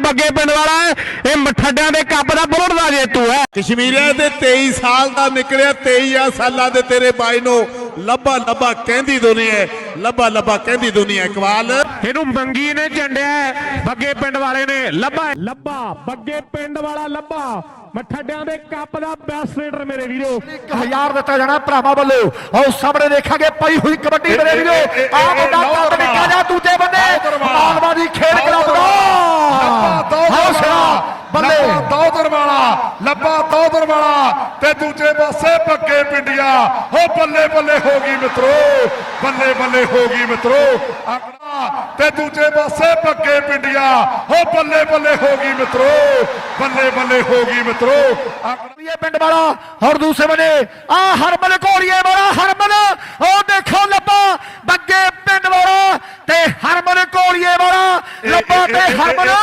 ਬੱਗੇ ਪਿੰਡ ਵਾਲਾ ਹੈ ਇਹ ਮਠੱਡਿਆਂ ਦੇ ਕੱਪ ਦਾ ਬੁਲਟ ਦਾ ਜੇਤੂ ਹੈ। ਕਸ਼ਮੀਰੀਆ ਦੇ 23 ਸਾਲ ਦਾ ਨਿਕਲਿਆ 23 ਸਾਲਾਂ ਦੇ ਤੇਰੇ ਬਾਈ ਨੂੰ ਲੱਭਾ ਲੱਭਾ ਕਹਿੰਦੀ ਦੁਨੀਆ ਲੱਭਾ ਲੱਭਾ ਕਹਿੰਦੀ ਦੁਨੀਆ ਇਕਬਾਲ। ਇਹਨੂੰ ਮੰਗੀ ਨੇ ਝੰਡਿਆ ਬੱਗੇ ਪਿੰਡ ਵਾਲੇ ਨੇ ਲੱਭਾ ਲੱਭਾ ਬੱਗੇ ਪਿੰਡ ਵਾਲਾ ਲੱਭਾ। ਮਠੱਡਿਆਂ ਦੇ ਕੱਪ ਦਾ ਬੈਸਟ ਲੀਡਰ ਮੇਰੇ ਵੀਰੋ। 1000 ਦਿੱਤਾ ਜਾਣਾ ਭਰਾਵਾਂ ਵੱਲੋਂ। ਆਓ ਸਾਹਮਣੇ ਦੇਖਾਂਗੇ ਪਈ ਹੋਈ ਕਬੱਡੀ ਮੇਰੇ ਵੀਰੋ। ਆ ਮੁੰਡਾ लबा पाउडर वाला दूजे पासे पक्के पिंडिया। हो बल्ले बल्ले होगी मित्रों, बल्ले बल्ले होगी मित्रों। दूजे पासे पक्के पिंडिया। हो बल्ले बल्ले होगी मित्रों, बल्ले बल्ले होगी मित्रों। पिंड वाला और दूसरे बने, आ हर बल्ले कोर ये हर बल्ले ओ देखो लबा पक्के पिंड वाला ते हर बल्ले कोर ये लबा हर बल्ले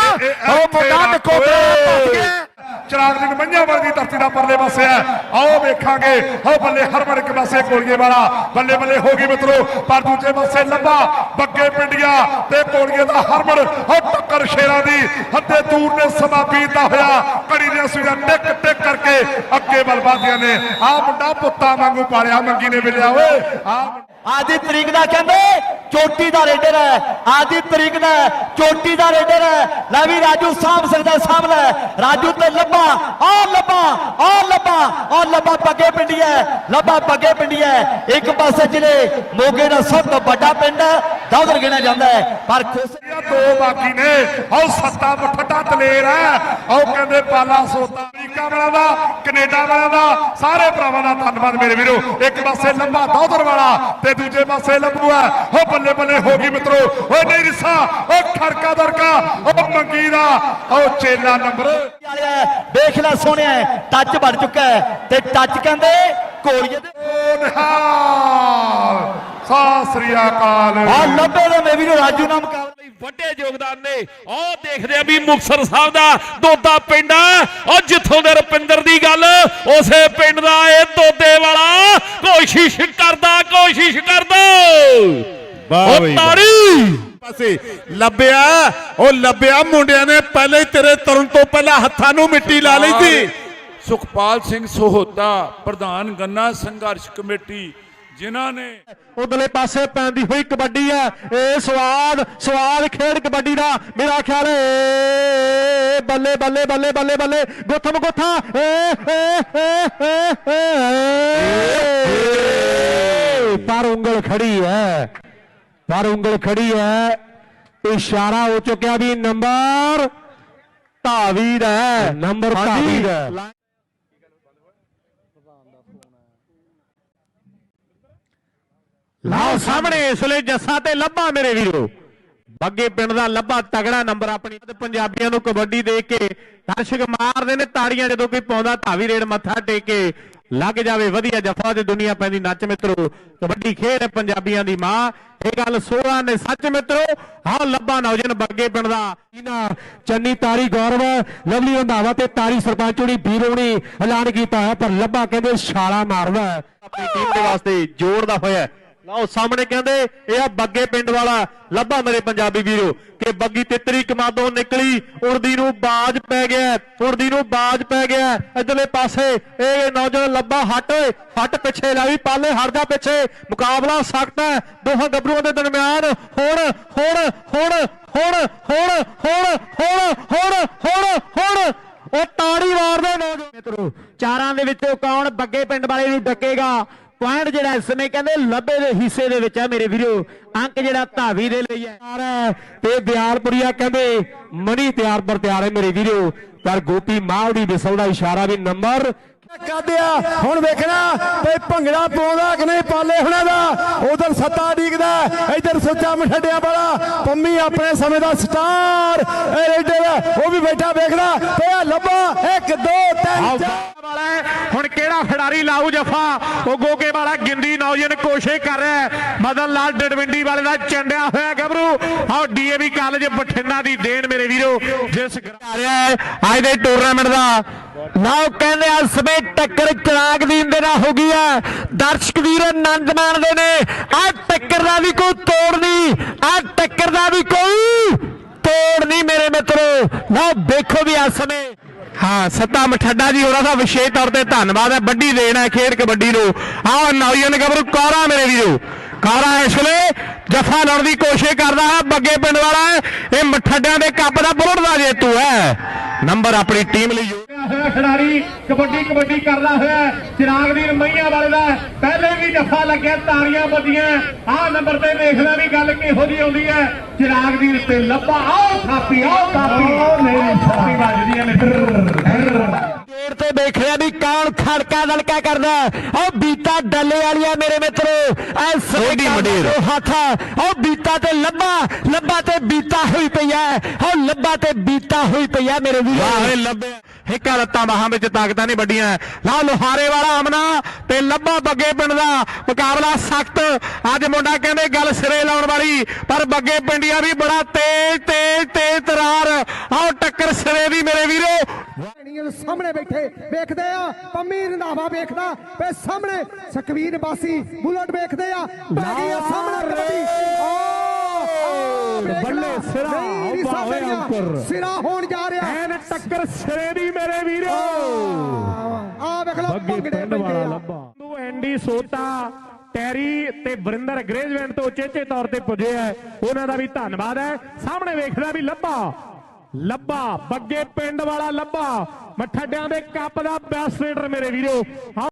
ਚਰਾਗ ਦੀ ਮਈਆਂ ਵਰਗੀ ਧਰਤੀ ਦਾ ਪਰਲੇ ਪਾਸੇ ਹੈ। ਆਓ ਵੇਖਾਂਗੇ। ਹੋ ਬੱਲੇ ਹਰਮਨ ਇੱਕ ਪਾਸੇ ਕੋਲੀਏ ਵਾਲਾ। ਬੱਲੇ ਬੱਲੇ ਹੋ ਗਈ ਮਿੱਤਰੋ, ਪਰ ਦੂਜੇ ਪਾਸੇ ਲੱਭਾ ਬੱਗੇ ਪਿੰਡੀਆਂ ਤੇ ਕੋਲੀਏ ਦਾ ਹਰਮਨ ਉਹ ਟੱਕਰ ਸ਼ੇਰਾਂ ਦੀ ਹੱਦੇ ਦੂਰ ਨੇ ਸਮਾਂ ਬੀਤਦਾ ਹੋਇਆ। ਕੜੀ ਦੀਆਂ ਸੁਈਆਂ ਟਿਕ ਟਿਕ ਕਰਕੇ ਅੱਗੇ ਵੱਲ ਨੇ। ਆ ਮੁੰਡਾ ਪੁੱਤਾਂ ਵਾਂਗੂ ਪਾਲਿਆ, ਮੰਗੀ ਨੇ ਮਿਲਿਆ, ਓਏ। ਆ ਆਦੀ ਤਰੀਕ ਦਾ ਕਹਿੰਦੇ ਚੋਟੀ ਦਾ ਰੇਡਰ ਹੈ, ਆਦੀ ਤਰੀਕ ਦਾ ਚੋਟੀ ਦਾ ਰੇਡਰ ਹੈ। ਲੈ ਵੀ ਰਾਜੂ ਸਾਂਭ ਸਕਦਾ ਸਾਂਭ ਰਾਜੂ ਤੇ ਲੱਭਾ ਆ ਲੱਭਾ ਆ ਲੱਭਾ ਆ ਲੱਭਾ ਪੱਗੇ ਪਿੰਡੀ ਹੈ, ਲੱਭਾ ਪੱਗੇ ਪਿੰਡੀ ਹੈ। ਇੱਕ ਪਾਸੇ ਜਿਹੜੇ ਮੋਗੇ ਦਾ ਸਭ ਤੋਂ ਵੱਡਾ ਪਿੰਡ ਦੌਦਰ ਗਿਣਿਆ ਜਾਂਦਾ ਹੈ, ਪਰ ਖੁਸ਼ ਦੋ ਬਾਕੀ ਨੇ। ਆਹ ਸੱਤਾ ਮਠੱਡਾ ਦਲੇਰ ਹੈ। ਉਹ ਕਹਿੰਦੇ ਪਾਲਾ ਸੋਤਾ ਅਮਰੀਕਾ ਵਾਲਾ ਦਾ ਕੈਨੇਡਾ ਵਾਲਾ ਦਾ ਸਾਰੇ ਭਰਾਵਾਂ ਦਾ ਧੰਨਵਾਦ ਮੇਰੇ ਵੀਰੋ। ਇੱਕ ਪਾਸੇ ਲੰਬਾ ਦੌਦਰ ਵਾਲਾ ਤੇ ਦੂਜੇ ਪਾਸੇ ਲੱਭੂ ਹੈ। ਹੋ ਬੱਲੇ ਬੱਲੇ ਹੋ ਗਈ ਮਿੱਤਰੋ। ਓਏ ਨਹੀਂ ਰਿਸਾ ਓ ਖੜਕਾ ਦਰਕਾ ਓ ਮੰਗੀ ਦਾ ਓ ਚੇਲਾ ਨੰਬਰ। ਦੇਖ ਲੈ ਸੋਹਣਿਆ ਟੱਚ ਬਣ ਚੁੱਕਾ ਤੇ ਟੱਚ ਕਹਿੰਦੇ ਕੋਲੀਏ ਦੇ ਨਿਹਾਲ ਸਤਿ ਸ੍ਰੀ ਅਕਾਲ। ਆ ਲੱਭੇ ਦੇ ਮੇਵੀ ਨੂੰ ਰਾਜੂ ਨਾਮ ਮੁਕਾਬਲਾ ਲਈ ਵੱਡੇ ਯੋਗਦਾਨ ਨੇ। ਉਹ ਦੇਖਦੇ ਆ ਵੀ ਮੁਕਸਰ ਸਾਹਿਬ ਦਾ ਦੋਦਾ ਪਿੰਡ ਆ। ਉਹ ਜਿੱਥੋਂ ਦੇ ਰੁਪਿੰਦਰ ਦੀ ਗੱਲ ਉਸੇ ਪਿੰਡ ਦਾ ਇਹ ਦੋਦੇ ਵਾਲਾ ਕੋਸ਼ਿਸ਼ ਕਰਦਾ ਕੋਸ਼ਿਸ਼ ਕਰਦਾ। ਵਾਹ ਬਈ। ਤਾੜੀ। ਪਾਸੇ ਲੱਭਿਆ ਉਹ ਲੱਭਿਆ ਮੁੰਡਿਆਂ ਨੇ ਪਹਿਲੇ ਹੀ ਤੇਰੇ ਤੁਰਨ ਤੋਂ ਪਹਿਲਾਂ ਹੱਥਾਂ ਨੂੰ ਮਿੱਟੀ ਲਾ ਲਈ ਸੀ। ਸੁਖਪਾਲ ਸਿੰਘ ਸੋਹਤਾ ਪ੍ਰਧਾਨ ਗੰਨਾ ਸੰਘਰਸ਼ ਕਮੇਟੀ ਜਿਨ੍ਹਾਂ ਨੇ ਉਧਰਲੇ ਪਾਸੇ ਪੈਂਦੀ ਹੋਈ ਕਬੱਡੀ ਹੈ। ਇਹ ਸਵਾਦ ਸਵਾਦ ਖੇਡ ਕਬੱਡੀ ਦਾ। ਮੇਰਾ ਖਿਆਲ ਏ ਬੱਲੇ ਬੱਲੇ ਬੱਲੇ ਬੱਲੇ ਬੱਲੇ। ਗੁੱਥਮ ਗੁੱਥਾ ਪਰ ਉਂਗਲ ਖੜੀ ਹੈ। ਪਰ ਉਂਗਲ ਖੜੀ ਹੈ। ਇਸ਼ਾਰਾ ਹੋ ਚੁੱਕਿਆ ਵੀ ਨੰਬਰ ਧਾਵੀ ਦਾ ਹੈ। ਨੰਬਰ ਧਾਵੀ ਦਾ ਲਾਓ ਸਾਹਮਣੇ, ਇਸ ਲਈ ਜੱਸਾ ਤੇ ਲੱਭਾ ਮੇਰੇ ਵੀਰੋ। ਬੱਗੇ ਪਿੰਡ ਦਾ ਲੱਭਾ ਤਗੜਾ ਨੰਬਰ ਆਪਣੀ ਪੰਜਾਬੀਆਂ ਨੂੰ ਕਬੱਡੀ ਦੇ ਕੇ। ਦਰਸ਼ਕ ਮਾਰਦੇ ਨੇ ਤਾੜੀਆਂ ਜਦੋਂ ਕੋਈ ਪਾਉਂਦਾ, ਧਾਵੀ ਰੇਡ ਮੱਥਾ ਟੇਕ ਕੇ। ਲੱਗ ਜਾਵੇ ਵਧੀਆ ਜਫਾ ਤੇ ਦੁਨੀਆ ਪੈਂਦੀ ਨੱਚ ਮਿੱਤਰੋ। ਕਬੱਡੀ ਖੇਡ ਹੈ ਪੰਜਾਬੀਆਂ ਦੀ ਮਾਂ। ਇਹ ਗੱਲ ਸੋਹਣਾ ਨੇ ਸੱਚ ਮਿੱਤਰੋ। ਹਾਂ ਲੱਭਾ ਨੌਜਨ ਬੱਗੇ ਪਿੰਡ ਦਾ। ਇਹਨਾਂ ਚੰਨੀ ਤਾਰੀ ਗੌਰਵ, ਲਵਲੀ ਰੰਧਾਵਾ ਤੇ ਤਾਰੀ ਸਰਪੰਚ ਹੋਣੀ, ਵੀਰੋ ਨੇ ਐਲਾਨ ਕੀਤਾ ਹੈ ਪਰ ਲੱਭਾ ਕਹਿੰਦੇ ਛਾਲਾ ਮਾਰਦਾ। ਹੈ ਆਪਣੀ ਟੀਮ ਦੇ ਵਾਸਤੇ ਜੋੜਦਾ ਹੋਇਆ। ਲਓ, ਸਾਹਮਣੇ ਕਹਿੰਦੇ, ਇਹ ਆ ਬੱਗੇ ਪਿੰਡ ਵਾਲਾ। ਲੱਭਾ ਮੇਰੇ ਪੰਜਾਬੀ ਵੀਰੋ, ਕਿ ਬੱਗੀ ਤਿੱਤਰੀ ਕਮਾਦੋਂ ਨਿਕਲੀ, ਉੜਦੀ ਨੂੰ ਬਾਜ ਪੈ ਗਿਆ, ਉੜਦੀ ਨੂੰ ਬਾਜ ਪੈ ਗਿਆ। ਇਧਰਲੇ ਪਾਸੇ ਇਹ ਨੌਜਵਾਨ ਲੱਭਾ ਹਟ ਓਏ ਹਟ ਪਿੱਛੇ ਲੈ ਪਾਲੇ ਹਟ ਜਾ ਪਿੱਛੇ। ਮੁਕਾਬਲਾ ਸਖਤ ਹੈ, ਦੋਹਾਂ ਗੱਭਰੂਆਂ ਦੇ ਦਰਮਿਆਨ। ਹੁਣ ਹੁਣ ਹੁਣ ਹੁਣ ਹੁਣ ਹੁਣ ਹੁਣ ਹੁਣ ਹੁਣ ਹੁਣ। ਉਹ ਤਾੜੀ ਮਾਰਦੇ ਨੌਜਵਾਨ ਮਿੱਤਰੋ, ਚਾਰਾਂ ਦੇ ਵਿੱਚੋਂ ਕੌਣ ਬੱਗੇ ਪਿੰਡ ਵਾਲੇ ਨੂੰ ਡੱਕੇਗਾ? ਪੁਆਇੰਟ ਜਿਹੜਾ ਇਸ ਸਮੇਂ ਕਹਿੰਦੇ ਲੱਭੇ ਦੇ ਹਿੱਸੇ ਦੇ ਵਿੱਚ ਆ ਮੇਰੇ ਵੀਰੋ ਅੰਕ ਜਿਹੜਾ ਧਾਵੀ ਦੇ ਲਈ ਹੈ। ਤੇ ਬਿਆਲਪੁਰੀਆ ਕਹਿੰਦੇ ਮਣੀ ਤਿਆਰ ਪਰ ਤਿਆਰ ਹੈ ਮੇਰੇ ਵੀਰੋ ਪਰ ਗੋਪੀ ਮਾਲ ਦੀ ਵਿਸਲ ਦਾ ਇਸ਼ਾਰਾ ਵੀ ਨੰਬਰ ਕਾਦਿਆ ਹੁਣ ਵੇਖਣਾ ਤੇ ਭੰਗੜਾ ਪਾਉਂਦਾ ਕਿ ਨਹੀਂ ਪਾਲੇ ਹੁਣਾਂ ਦਾ? ਉਧਰ ਸੱਤਾ ਡੀਕਦਾ ਇਧਰ ਸੱਚਾ ਮਠੜਿਆਂ ਵਾਲਾ ਪੰਮੀ ਆਪਣੇ ਸਮੇਂ ਦਾ ਸਟਾਰ ਇਹ ਰੇਡਰ ਉਹ ਵੀ ਬੈਠਾ ਵੇਖਦਾ ਤੇ ਲੱਭਾ 1 2 3 4 ਤਕੜਾ ਖਿਡਾਰੀ ਲਾਉ ਜਫਾ। ਉਹ ਗੋਗੇ ਵਾਲਾ ਗਿੰਦੀ ਨੌਜਨ ਕੋਸ਼ਿਸ਼ ਕਰ ਰਿਹਾ ਮਦਨ ਲਾਲ ਡਡਵਿੰਡੀ ਵਾਲੇ ਦਾ ਚੰਡਿਆ ਹੋਇਆ ਗੱਭਰੂ। ਆਓ ਡੀਏਵੀ ਕਾਲਜ ਬਠਿੰਡਾ ਦੀ ਦੇਣ ਮੇਰੇ ਵੀਰੋ, ਜਿਸ ਆ ਰਿਹਾ ਹੈ ਅੱਜ ਦੇ ਟੂਰਨਾਮੈਂਟ ਦਾ। ਨਾਉ ਕਹਿੰਦੇ ਆ ਸਵੇ ਟੱਕਰ ਚਰਾਗ ਦੀ ਦੇ ਨਾਲ ਹੋ ਗਈ ਆ। ਦਰਸ਼ਕ ਵੀਰ ਆਨੰਦ ਮਾਣਦੇ ਨੇ। ਆ ਟੱਕਰ ਦਾ ਵੀ ਕੋਈ ਤੋੜ ਨਹੀਂ। ਆ ਟੱਕਰ ਦਾ ਵੀ ਕੋਈ ਤੋੜ ਨਹੀਂ ਮੇਰੇ ਮਿੱਤਰੋ। ਨਾ ਦੇਖੋ ਵੀ ਇਸ ਸਮੇਂ। ਹਾਂ, ਸੱਤਾ ਮਠੱਡਾ ਜੀ ਹੋਰਾਂ ਦਾ ਵਿਸ਼ੇਸ਼ ਤੌਰ ਤੇ ਧੰਨਵਾਦ ਹੈ। ਵੱਡੀ ਦੇਣ ਹੈ, ਖੇਡ ਕਬੱਡੀ ਨੂੰ। ਆਹ ਨੌਜਵਾਨ ਗੱਭਰੂ ਕੌਰਾ ਮੇਰੇ ਵੀਰੋ। ਕੌਰਾ ਇਸ ਵੇਲੇ ਜਫਾ ਲਾਉਣ ਦੀ ਕੋਸ਼ਿਸ਼ ਕਰਦਾ ਹੈ। ਬੱਗੇ ਪਿੰਡ ਵਾਲਾ ਇਹ ਮਠੱਡਿਆਂ ਦੇ ਕੱਪ ਦਾ ਬੁਲਟ ਦਾ ਜੇਤੂ ਹੈ। ਨੰਬਰ ਆਪਣੀ ਟੀਮ ਲਈ ਜੋ ਹੋਇਆ ਖਿਡਾਰੀ ਕਬੱਡੀ ਕਬੱਡੀ ਕਰਦਾ ਹੋਇਆ ਚਿਰਾਗ ਦੀ ਰਮਈਆਂ ਵਾਲੇ ਦਾ ਵੀ ਜੱਫਾ ਲੱਗਿਆ ਤਾੜੀਆਂ ਵੱਜੀਆਂ। ਆਹ ਨੰਬਰ ਤੇ ਦੇਖਦਾ ਵੀ ਗੱਲ ਕਿਹੋ ਜੀ ਆਉਂਦੀ ਹੈ। ਚਿਰਾਗ ਦੀ ਤੇ ਲੱਭਾ ਆਓ ਥਾਪੀ ਆਓ ਥਾਪੀ। ਨਹੀਂ ਥਾਪੀ ਵੱਜਦੀ ਹੈ ਮਿੱਤਰ। ਤੇ ਦੇਖ ਰਿਹਾ ਵੀ ਕੌਣ ਖੜਕਾ ਦਲਕਾ ਕਰਦਾ ਉਹ ਬੀਤਾ ਡੱਲੇ ਵਾਲੀਆ ਮੇਰੇ ਮਿੱਤਰੋ ਐ ਸੋਢੀ ਮੰਡੇਰ। ਹੱਥ ਉਹ ਬੀਤਾ ਤੇ ਲੱਭਾ ਲੱਭਾ ਤੇ ਬੀਤਾ ਹੋਈ ਪਈ ਐ ਉਹ ਲੱਭਾ ਤੇ ਬੀਤਾ ਹੋਈ ਪਈ ਐ ਮੇਰੇ ਵੀਰੋ। ਵਾਹ ਲੱਭੇ ਹਿੱਕਾ ਲੱਤਾਂ ਬਾਹਾਂ ਵਿੱਚ ਤਾਕਤਾਂ ਨਹੀਂ ਵੱਡੀਆਂ। ਲਾ ਲੋਹਾਰੇ ਵਾਲਾ ਅਮਨਾ ਤੇ ਲੱਭਾ ਬੱਗੇ ਪਿੰਡ ਦਾ ਮੁਕਾਬਲਾ ਸਖਤ। ਅੱਜ ਮੁੰਡਾ ਕਹਿੰਦੇ ਗੱਲ ਸਿਰੇ ਲਾਉਣ ਵਾਲੀ ਪਰ ਬੱਗੇ ਪਿੰਡੀਆ ਵੀ ਬੜਾ ਤੇਜ਼ ਤੇਜ਼ ਤੇਜ਼ ਤਰਾਰ। ਆਓ ਟੱਕਰ ਸਿਰੇ ਦੀ ਮੇਰੇ ਦੇ ਸਾਹਮਣੇ ਬੈਠੇ ਵੇਖਦੇ ਆ ਪੰਮੀ ਰੰਧਾਵਾ ਵੇਖਦਾ ਵੇ ਸਾਹਮਣੇ ਸਕਵੀਰ ਬਾਸੀ ਬੁਲਟ ਵੇਖਦੇ ਆ ਆ ਸਾਹਮਣੇ ਕਬੱਡੀ ਬੱਲੇ ਸਿਰਾ, ਓਏ ਅੰਕੁਰ। ਸਿਰਾ ਹੋਣ ਜਾ ਰਿਹਾ। ਐਨ ਟੱਕਰ ਸਿਰੇ ਦੀ ਮੇਰੇ ਵੀਰੋ। ਆ ਵੇਖ ਲਓ ਬੱਗੇ ਭੰਗੜੇ ਪੈਂਦੇ ਆ। ਨੂੰ ਐਂਡੀ ਸੋਤਾ ਟੈਰੀ ਤੇ ਵਰਿੰਦਰ ਗ੍ਰੇਜਵੈਂਟ ਤੋਂ ਚੇਚੇ ਤੌਰ ਤੇ ਪੁੱਜੇ ਹੈ ਉਹਨਾਂ ਦਾ ਵੀ ਧੰਨਵਾਦ ਹੈ। ਸਾਹਮਣੇ ਵੇਖਦਾ ਵੀ ਲੱਭਾ। ਲੱਭਾ ਬੱਗੇ ਪਿੰਡ ਵਾਲਾ ਲੱਭਾ। ਮੱਠੱਡਿਆਂ ਦੇ ਕੱਪ ਦਾ ਬੈਸਟ ਰੇਡਰ ਮੇਰੇ ਵੀਰੋ। ਆਓ